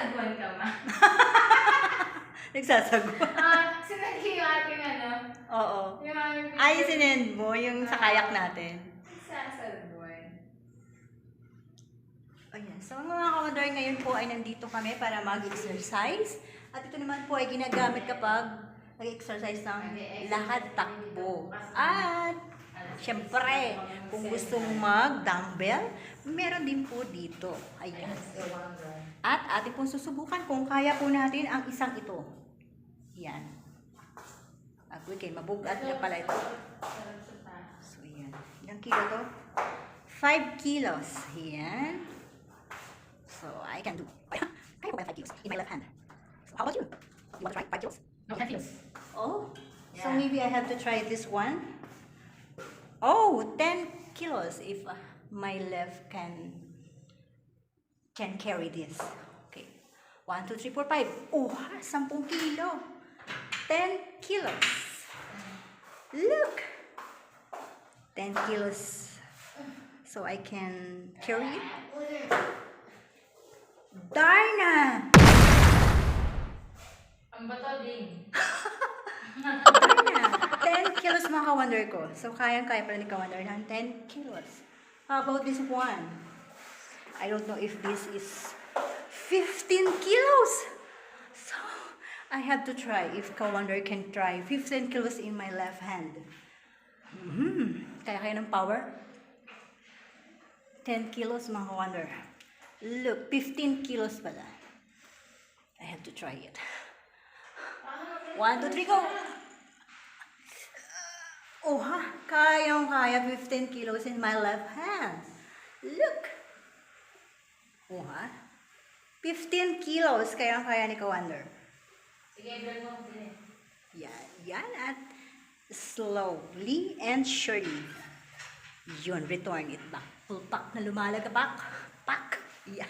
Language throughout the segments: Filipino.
nagsasaguan ka ma. Nagsasagot. Ah, sinagi yung ating ano. Oo. Yung aming Ay, sinend mo yung sa kayak natin. Nagsasaguan. Ayan. So, mga kawadar, ngayon po ay nandito kami para mag-exercise. At ito naman po ay ginagamit kapag nag-exercise ng lakad takbo. At, syempre, kung gusto mong mag-dumbbell, meron din po dito. Ayan. At ating pong susubukan kung kaya po natin ang isang ito. Yan. Agoy kay mabugat na pala ito. So, yan. Ilang kilo to? 5 kilos. Yan. So, I can do. Kaya ko ba 5 kilos in my left hand? So, how about you? You want to try 5 kilos? No, 10 kilos. Oh. So, maybe I have to try this one. Oh, 10 kilos if uh, my left can can carry this. Okay. 1, 2, 3, 4, 5. Oh, ha, 10 kilo. 10 kilos. Look. 10 kilos. So I can carry it. Darna! Ang bato din. Darna! 10 kilos mga ka-wonder ko. So kayang-kaya pala ni ka-wonder ng 10 kilos. How about this one? I don't know if this is 15 kilos. So, I have to try if ka-wonder can try 15 kilos in my left hand. Mhm. Kaya kaya ng power? 10 kilos mga ka-wonder. Look, 15 kilos pala. I have to try it. One, two, three, go! Oh ha, kayang-kaya 15 kilos in my left hand. Look! Oh ha, 15 kilos kayang-kaya ni Kawander. Sige, mo. Yan, yan at slowly and surely. Yun, return it back. Pulpak na lumalagapak. Pak! Yan.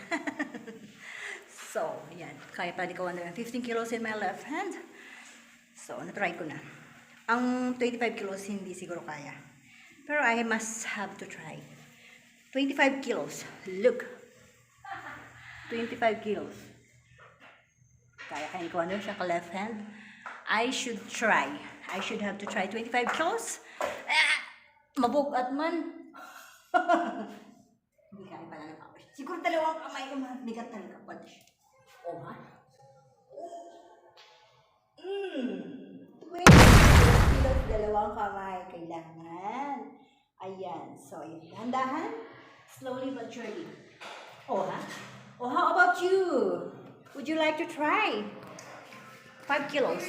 so, yan. Kaya pa ni Kawander ng 15 kilos in my left hand. So, na-try ko na. Ang 25 kilos hindi siguro kaya. Pero I must have to try. 25 kilos. Look. 25 kilos. Kaya kaya ko ano siya ka left hand. I should try. I should have to try 25 kilos. Ah, mabugat man. Hindi kaya pala ng power. Siguro dalawang kamay ko mabigat talaga pala siya. Oh, ha? Mm. 20 kilos, dalawang kamay kailangan. Ayan. So, ayan. Dahan-dahan. Slowly but surely. Oh, ha? Oh, how about you? Would you like to try? Five kilos.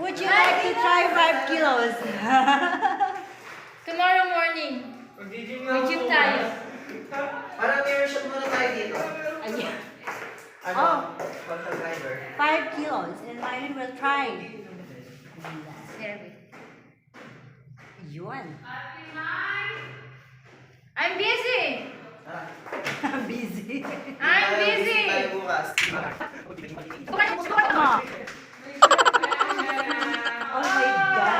Would you like to try five kilos? Tomorrow morning, Mag-gym may gym tayo. Parang mirror shot muna tayo dito. Ayan. Ano? Oh. Five kilos. And Myron will try. There we. Yun. I'm busy! Busy. I'm Tayo, busy! Tayo bukas. Oh my God.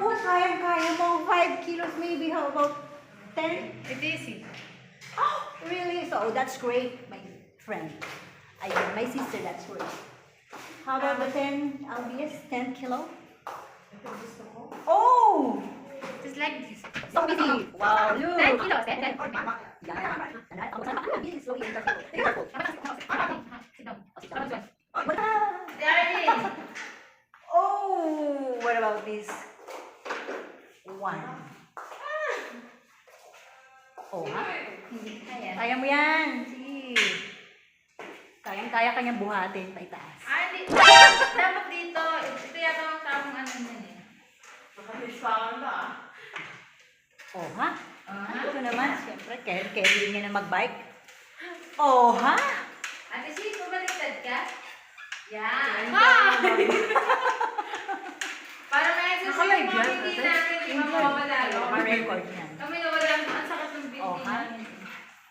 Oh, kayang-kaya mo. Five kilos maybe. How about ten? It's easy. Oh, really? So, that's great, my friend. I Ayun, my sister, that's great. How about the 10, LBS? 10 kilo? Oh! Just like this. So busy. Wow, look. 10 kilos. 10, 10. Yeah. Slowly. Careful. Sit down. Sit down. There Wow. it is. Oh, what about this one? Oh, ha? Kaya mo yan. Sige. Kayang-kaya kanyang buhatin pa itaas. Ah, hindi. Dapat dito. Ito yata ang tamang ano niyan eh. Oh, ha? Aha. Ito naman, siyempre, niya na mag-bike. Oh, ha? Ate si, bumaliktad ka? Yan. Ah! Para may exercise Nakalive yung mga hindi ate. namin, di ba mawawala? Naka-record yan. Kami nawala, ang sakit ng Oh, ha? namin.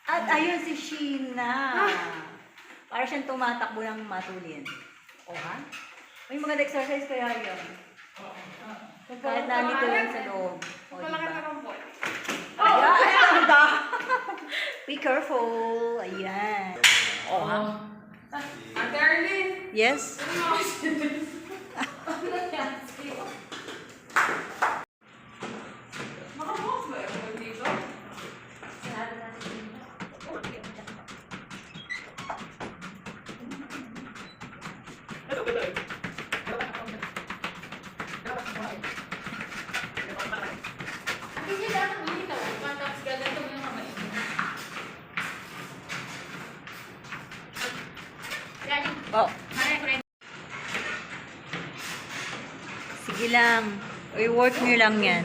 At ayun si Sheena. Para siyang tumatakbo ng matulin. Oh, ha? May mga exercise kaya yun. Kahit nandito lang sa loob. O, diba? po. Ayan, ang da- Be careful. Ayan. Oo, ha? Ate Arlene! Yes? Oh, sige lang. I-work nyo lang yan.